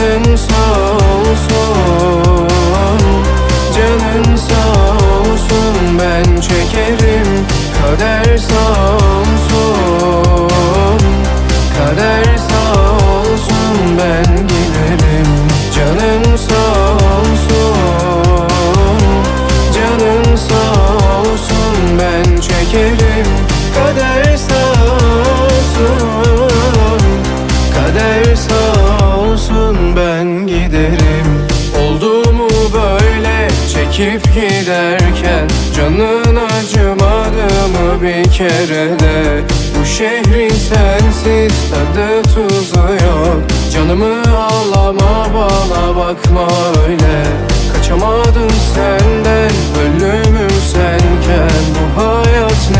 Canın sağ olsun Canın sağ olsun. Ben çekerim kader sağ Çekip giderken Canın acımadı mı bir kere de? Bu şehrin sensiz tadı tuzu yok. Canımı ağlama bana bakma öyle. Kaçamadım senden ölümüm senken. Bu hayat ne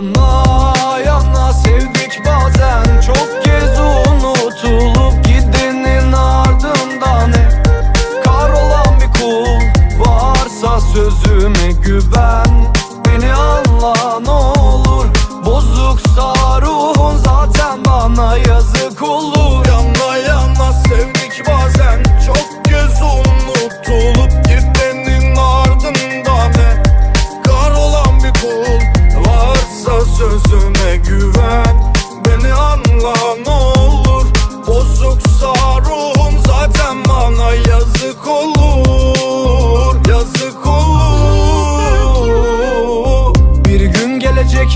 More.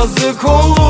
морози холод.